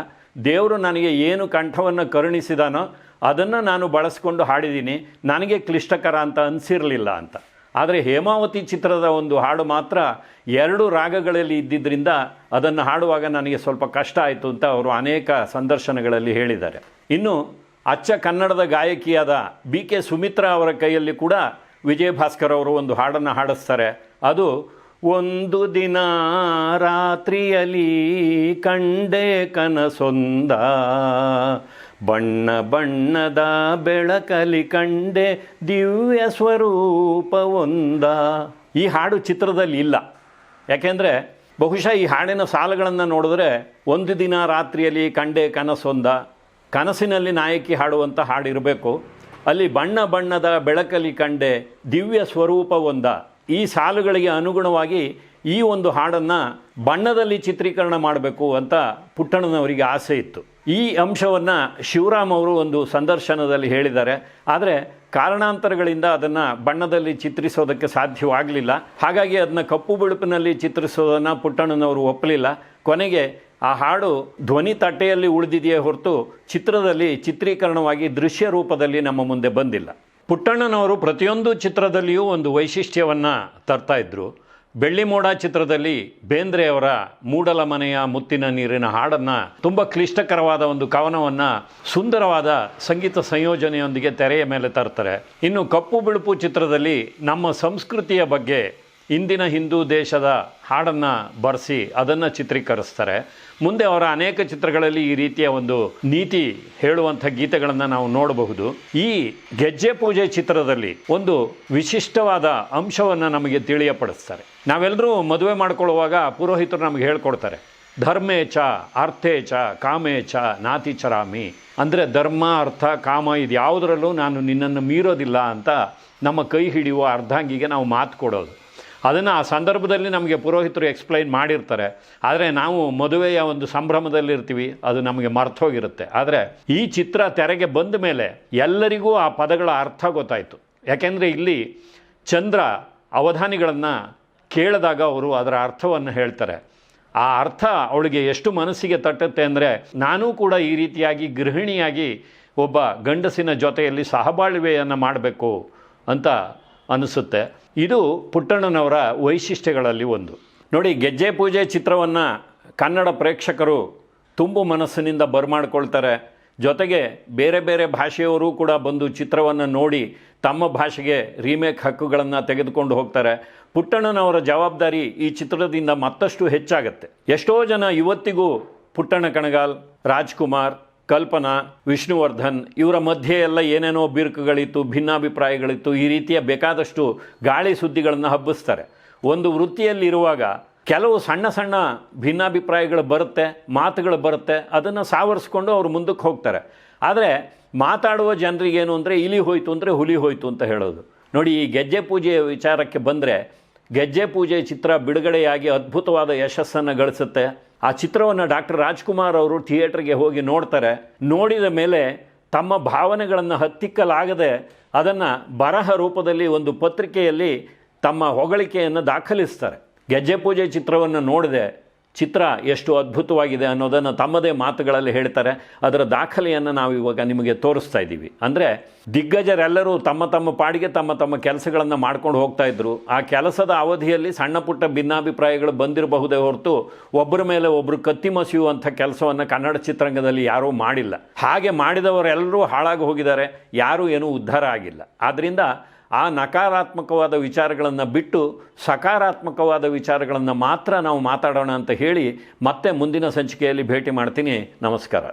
[SPEAKER 1] ದೇವರು ನನಗೆ ಏನು ಕಂಠವನ್ನು ಕರುಣಿಸಿದಾನೋ ಅದನ್ನು ನಾನು ಬಳಸ್ಕೊಂಡು ಹಾಡಿದ್ದೀನಿ, ನನಗೆ ಕ್ಲಿಷ್ಟಕರ ಅಂತ ಅನಿಸಿರಲಿಲ್ಲ ಅಂತ. ಆದರೆ ಹೇಮಾವತಿ ಚಿತ್ರದ ಒಂದು ಹಾಡು ಮಾತ್ರ ಎರಡು ರಾಗಗಳಲ್ಲಿ ಇದ್ದಿದ್ದರಿಂದ ಅದನ್ನು ಹಾಡುವಾಗ ನನಗೆ ಸ್ವಲ್ಪ ಕಷ್ಟ ಆಯಿತು ಅಂತ ಅವರು ಅನೇಕ ಸಂದರ್ಶನಗಳಲ್ಲಿ ಹೇಳಿದ್ದಾರೆ. ಇನ್ನು ಅಚ್ಚ ಕನ್ನಡದ ಗಾಯಕಿಯಾದ ಬಿ ಕೆ ಸುಮಿತ್ರಾ ಅವರ ಕೈಯಲ್ಲಿ ಕೂಡ ವಿಜಯ ಭಾಸ್ಕರ್ ಅವರು ಒಂದು ಹಾಡನ್ನು ಹಾಡಿಸ್ತಾರೆ. ಅದು, ಒಂದು ದಿನ ರಾತ್ರಿಯಲ್ಲಿ ಕಂಡೆ ಕನಸೊಂದ, ಬಣ್ಣ ಬಣ್ಣದ ಬೆಳಕಲಿ ಕಂಡೆ ದಿವ್ಯ ಸ್ವರೂಪವೊಂದ. ಈ ಹಾಡು ಚಿತ್ರದಲ್ಲಿ ಇಲ್ಲ. ಯಾಕೆಂದರೆ ಬಹುಶಃ ಈ ಹಾಡಿನ ಸಾಲುಗಳನ್ನು ನೋಡಿದ್ರೆ, ಒಂದು ದಿನ ರಾತ್ರಿಯಲ್ಲಿ ಕಂಡೆ ಕನಸೊಂದ ಕನಸಿನಲ್ಲಿ ನಾಯಕಿ ಹಾಡುವಂಥ ಹಾಡಿರಬೇಕು. ಅಲ್ಲಿ ಬಣ್ಣ ಬಣ್ಣದ ಬೆಳಕಲಿ ಕಂಡೆ ದಿವ್ಯ ಸ್ವರೂಪವೊಂದ. ಈ ಸಾಲುಗಳಿಗೆ ಅನುಗುಣವಾಗಿ ಈ ಒಂದು ಹಾಡನ್ನು ಬಣ್ಣದಲ್ಲಿ ಚಿತ್ರೀಕರಣ ಮಾಡಬೇಕು ಅಂತ ಪುಟ್ಟಣ್ಣನವರಿಗೆ ಆಸೆ ಇತ್ತು. ಈ ಅಂಶವನ್ನು ಶಿವರಾಮ್ ಅವರು ಒಂದು ಸಂದರ್ಶನದಲ್ಲಿ ಹೇಳಿದ್ದಾರೆ. ಆದರೆ ಕಾರಣಾಂತರಗಳಿಂದ ಅದನ್ನು ಬಣ್ಣದಲ್ಲಿ ಚಿತ್ರಿಸೋದಕ್ಕೆ ಸಾಧ್ಯವಾಗಲಿಲ್ಲ. ಹಾಗಾಗಿ ಅದನ್ನ ಕಪ್ಪು ಬಿಳುಪಿನಲ್ಲಿ ಚಿತ್ರಿಸೋದನ್ನು ಪುಟ್ಟಣ್ಣನವರು ಒಪ್ಪಲಿಲ್ಲ. ಕೊನೆಗೆ ಆ ಹಾಡು ಧ್ವನಿ ತಟ್ಟೆಯಲ್ಲಿ ಉಳಿದಿದೆಯೇ ಹೊರತು ಚಿತ್ರದಲ್ಲಿ ಚಿತ್ರೀಕರಣವಾಗಿ ದೃಶ್ಯ ರೂಪದಲ್ಲಿ ನಮ್ಮ ಮುಂದೆ ಬಂದಿಲ್ಲ. ಪುಟ್ಟಣ್ಣನವರು ಪ್ರತಿಯೊಂದು ಚಿತ್ರದಲ್ಲಿಯೂ ಒಂದು ವೈಶಿಷ್ಟ್ಯವನ್ನು ತರ್ತಾ ಇದ್ದರು ಬೆಳ್ಳಿಮೋಡ ಚಿತ್ರದಲ್ಲಿ ಬೇಂದ್ರೆಯವರ ಮೂಡಲ ಮನೆಯ ಮುತ್ತಿನ ನೀರಿನ ಹಾಡನ್ನು ತುಂಬ ಕ್ಲಿಷ್ಟಕರವಾದ ಒಂದು ಕವನವನ್ನು ಸುಂದರವಾದ ಸಂಗೀತ ಸಂಯೋಜನೆಯೊಂದಿಗೆ ತೆರೆಯ ಮೇಲೆ ತರ್ತಾರೆ. ಇನ್ನು ಕಪ್ಪು ಬಿಳುಪು ಚಿತ್ರದಲ್ಲಿ ನಮ್ಮ ಸಂಸ್ಕೃತಿಯ ಬಗ್ಗೆ ಇಂದಿನ ಹಿಂದೂ ದೇಶದ ಹಾಡನ್ನು ಬರೆಸಿ ಅದನ್ನು ಚಿತ್ರೀಕರಿಸ್ತಾರೆ. ಮುಂದೆ ಅವರ ಅನೇಕ ಚಿತ್ರಗಳಲ್ಲಿ ಈ ರೀತಿಯ ಒಂದು ನೀತಿ ಹೇಳುವಂಥ ಗೀತೆಗಳನ್ನು ನಾವು ನೋಡಬಹುದು. ಈ ಗೆಜ್ಜೆ ಪೂಜೆ ಚಿತ್ರದಲ್ಲಿ ಒಂದು ವಿಶಿಷ್ಟವಾದ ಅಂಶವನ್ನು ನಮಗೆ ತಿಳಿಯಪಡಿಸ್ತಾರೆ. ನಾವೆಲ್ಲರೂ ಮದುವೆ ಮಾಡಿಕೊಳ್ಳುವಾಗ ಪುರೋಹಿತರು ನಮಗೆ ಹೇಳ್ಕೊಡ್ತಾರೆ. ಧರ್ಮೇ ಚ, ಅರ್ಥೇ ಚ, ಕಾಮೇ ಚ, ನಾತಿ ಚರಾಮಿ. ಅಂದರೆ ಧರ್ಮ, ಅರ್ಥ, ಕಾಮ ಇದು ಯಾವುದರಲ್ಲೂ ನಾನು ನಿನ್ನನ್ನು ಮೀರೋದಿಲ್ಲ ಅಂತ ನಮ್ಮ ಕೈ ಹಿಡಿಯುವ ಅರ್ಧಾಂಗಿಗೆ ನಾವು ಮಾತು ಕೊಡೋದು. ಅದನ್ನು ಆ ಸಂದರ್ಭದಲ್ಲಿ ನಮಗೆ ಪುರೋಹಿತರು ಎಕ್ಸ್ಪ್ಲೈನ್ ಮಾಡಿರ್ತಾರೆ. ಆದರೆ ನಾವು ಮದುವೆಯ ಒಂದು ಸಂಭ್ರಮದಲ್ಲಿರ್ತೀವಿ, ಅದು ನಮಗೆ ಮರ್ತೋಗಿರುತ್ತೆ. ಆದರೆ ಈ ಚಿತ್ರ ತೆರೆಗೆ ಬಂದ ಮೇಲೆ ಎಲ್ಲರಿಗೂ ಆ ಪದಗಳ ಅರ್ಥ ಗೊತ್ತಾಯಿತು. ಯಾಕೆಂದರೆ ಇಲ್ಲಿ ಚಂದ್ರ ಅವಧಾನಿಗಳನ್ನು ಕೇಳಿದಾಗ ಅವರು ಅದರ ಅರ್ಥವನ್ನು ಹೇಳ್ತಾರೆ. ಆ ಅರ್ಥ ಅವಳಿಗೆ ಎಷ್ಟು ಮನಸ್ಸಿಗೆ ತಟ್ಟುತ್ತೆ ಅಂದರೆ, ನಾನೂ ಕೂಡ ಈ ರೀತಿಯಾಗಿ ಗೃಹಿಣಿಯಾಗಿ ಒಬ್ಬ ಗಂಡಸಿನ ಜೊತೆಯಲ್ಲಿ ಸಹಬಾಳ್ವೆಯನ್ನು ಮಾಡಬೇಕು ಅಂತ ಅನಿಸುತ್ತೆ. ಇದು ಪುಟ್ಟಣ್ಣನವರ ವೈಶಿಷ್ಟ್ಯಗಳಲ್ಲಿ ಒಂದು. ನೋಡಿ, ಗೆಜ್ಜೆ ಪೂಜೆ ಚಿತ್ರವನ್ನು ಕನ್ನಡ ಪ್ರೇಕ್ಷಕರು ತುಂಬು ಮನಸ್ಸಿನಿಂದ ಬರ್ಮಾಡ್ಕೊಳ್ತಾರೆ. ಜೊತೆಗೆ ಬೇರೆ ಬೇರೆ ಭಾಷೆಯವರು ಕೂಡ ಬಂದು ಚಿತ್ರವನ್ನು ನೋಡಿ ತಮ್ಮ ಭಾಷೆಗೆ ರೀಮೇಕ್ ಹಕ್ಕುಗಳನ್ನು ತೆಗೆದುಕೊಂಡು ಹೋಗ್ತಾರೆ. ಪುಟ್ಟಣ್ಣನವರ ಜವಾಬ್ದಾರಿ ಈ ಚಿತ್ರದಿಂದ ಮತ್ತಷ್ಟು ಹೆಚ್ಚಾಗತ್ತೆ. ಎಷ್ಟೋ ಜನ ಇವತ್ತಿಗೂ ಪುಟ್ಟಣ್ಣ ಕಣಗಾಲ್, ರಾಜ್ಕುಮಾರ್ ಕಲ್ಪನಾ, ವಿಷ್ಣುವರ್ಧನ್ ಇವರ ಮಧ್ಯೆ ಎಲ್ಲ ಏನೇನೋ ಬಿರುಕುಗಳಿತ್ತು, ಭಿನ್ನಾಭಿಪ್ರಾಯಗಳಿತ್ತು, ಈ ರೀತಿಯ ಬೇಕಾದಷ್ಟು ಗಾಳಿ ಸುದ್ದಿಗಳನ್ನು ಹಬ್ಬಿಸ್ತಾರೆ. ಒಂದು ವೃತ್ತಿಯಲ್ಲಿರುವಾಗ ಕೆಲವು ಸಣ್ಣ ಸಣ್ಣ ಭಿನ್ನಾಭಿಪ್ರಾಯಗಳು ಬರುತ್ತೆ, ಮಾತುಗಳು ಬರುತ್ತೆ, ಅದನ್ನು ಸಾವರಿಸ್ಕೊಂಡು ಅವರು ಮುಂದಕ್ಕೆ ಹೋಗ್ತಾರೆ. ಆದರೆ ಮಾತಾಡುವ ಜನರಿಗೇನು ಅಂದರೆ ಇಲಿ ಹೋಯಿತು ಅಂದರೆ ಹುಲಿ ಹೋಯ್ತು ಅಂತ ಹೇಳೋದು. ನೋಡಿ, ಈ ಗೆಜ್ಜೆ ಪೂಜೆಯ ವಿಚಾರಕ್ಕೆ ಬಂದರೆ ಗೆಜ್ಜೆ ಪೂಜೆ ಚಿತ್ರ ಬಿಡುಗಡೆಯಾಗಿ ಅದ್ಭುತವಾದ ಯಶಸ್ಸನ್ನು ಗಳಿಸುತ್ತೆ. ಆ ಚಿತ್ರವನ್ನು ಡಾಕ್ಟರ್ ರಾಜ್ಕುಮಾರ್ ಅವರು ಥಿಯೇಟ್ರಿಗೆ ಹೋಗಿ ನೋಡ್ತಾರೆ. ನೋಡಿದ ಮೇಲೆ ತಮ್ಮ ಭಾವನೆಗಳನ್ನು ಹತ್ತಿಕ್ಕಲಾಗದೆ ಅದನ್ನು ಬರಹ ರೂಪದಲ್ಲಿ ಒಂದು ಪತ್ರಿಕೆಯಲ್ಲಿ ತಮ್ಮ ಹೊಗಳಿಕೆಯನ್ನು ದಾಖಲಿಸ್ತಾರೆ. ಗೆಜ್ಜೆ ಪೂಜೆ ಚಿತ್ರವನ್ನು ನೋಡಿದೆ. ಚಿತ್ರ ಎಷ್ಟು ಅದ್ಭುತವಾಗಿದೆ ಅನ್ನೋದನ್ನು ತಮ್ಮದೇ ಮಾತುಗಳಲ್ಲಿ ಹೇಳ್ತಾರೆ. ಅದರ ದಾಖಲೆಯನ್ನು ನಾವು ಇವಾಗ ನಿಮಗೆ ತೋರಿಸ್ತಾ ಇದ್ದೀವಿ. ಅಂದರೆ ದಿಗ್ಗಜರೆಲ್ಲರೂ ತಮ್ಮ ತಮ್ಮ ಪಾಡಿಗೆ ತಮ್ಮ ತಮ್ಮ ಕೆಲಸಗಳನ್ನು ಮಾಡ್ಕೊಂಡು ಹೋಗ್ತಾ ಇದ್ರು. ಆ ಕೆಲಸದ ಅವಧಿಯಲ್ಲಿ ಸಣ್ಣ ಪುಟ್ಟ ಭಿನ್ನಾಭಿಪ್ರಾಯಗಳು ಬಂದಿರಬಹುದೇ ಹೊರತು ಒಬ್ಬರ ಮೇಲೆ ಒಬ್ಬರು ಕತ್ತಿ ಮಸಿಯುವಂಥ ಕೆಲಸವನ್ನು ಕನ್ನಡ ಚಿತ್ರರಂಗದಲ್ಲಿ ಯಾರೂ ಮಾಡಿಲ್ಲ. ಹಾಗೆ ಮಾಡಿದವರೆಲ್ಲರೂ ಹಾಳಾಗಿ ಹೋಗಿದ್ದಾರೆ. ಯಾರೂ ಏನೂ ಉದ್ಧಾರ ಆಗಿಲ್ಲ. ಆದ್ದರಿಂದ ಆ ನಕಾರಾತ್ಮಕವಾದ ವಿಚಾರಗಳನ್ನು ಬಿಟ್ಟು ಸಕಾರಾತ್ಮಕವಾದ ವಿಚಾರಗಳನ್ನು ಮಾತ್ರ ನಾವು ಮಾತಾಡೋಣ ಅಂತ ಹೇಳಿ ಮತ್ತೆ ಮುಂದಿನ ಸಂಚಿಕೆಯಲ್ಲಿ ಭೇಟಿ ಮಾಡ್ತೀನಿ. ನಮಸ್ಕಾರ.